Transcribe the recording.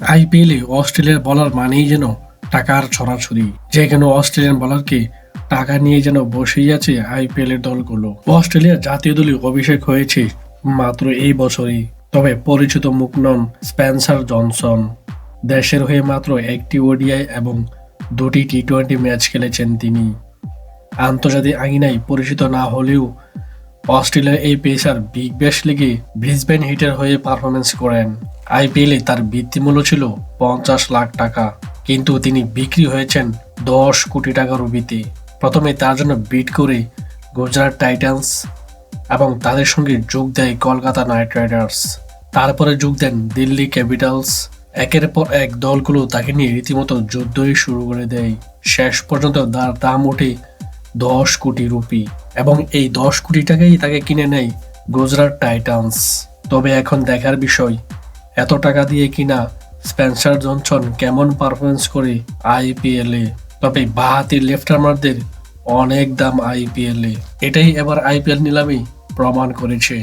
আইপিএলে অস্ট্রেলিয়ার বলার মানেই যেন টাকার ছড়াছড়ি। যে কোনো অস্ট্রেলিয়ান বলারকে টাকা নিয়ে যেন বসেই আছে আইপিএল এর দলগুলো। অস্ট্রেলিয়ার জাতীয় দলে অভিষেক হয়েছে মাত্র এই বছরই। তবে পরিচিত মুখ নন স্পেন্সার জনসন। দেশের হয়ে মাত্র একটি ওডিআই এবং দুটি টি টোয়েন্টি ম্যাচ খেলেছেন তিনি। আন্তর্জাতিক আঙিনায় পরিচিত না হলেও অস্ট্রেলিয়ার এই পেসার বিগ ব্যাশ লিগে ব্রিসবেন হিটের হয়ে পারফরমেন্স করেন। আইপিএলে তার বৃত্তিমূল্য ছিল পঞ্চাশ লাখ টাকা, কিন্তু তিনি বিক্রি হয়েছেন দশ কোটি টাকা রুবিতে প্রথমে তার জন্য বিট করে গুজরাট টাইটান্স এবং তাদের সঙ্গে যোগ দেয় কলকাতা নাইট রাইডার্স। তারপরে যোগ দেন দিল্লি ক্যাপিটালস। একের পর এক দলগুলো তাকে নিয়ে রীতিমতো যুদ্ধই শুরু করে দেয়। শেষ পর্যন্ত তার দাম ওঠে দশ কোটি রুপি এবং এই দশ কোটি টাকাই তাকে কিনে নেয় গুজরাট টাইটান্স। তবে এখন দেখার বিষয় এত টাকা দিয়ে কিনা স্পেন্সার জনসন কেমন পারফরমেন্স করে আইপিএল এ? তবে বাহাতি লেফট আর্মারদের অনেক দাম আইপিএল এটাই এবার আইপিএল নিলামে প্রমাণ করেছে।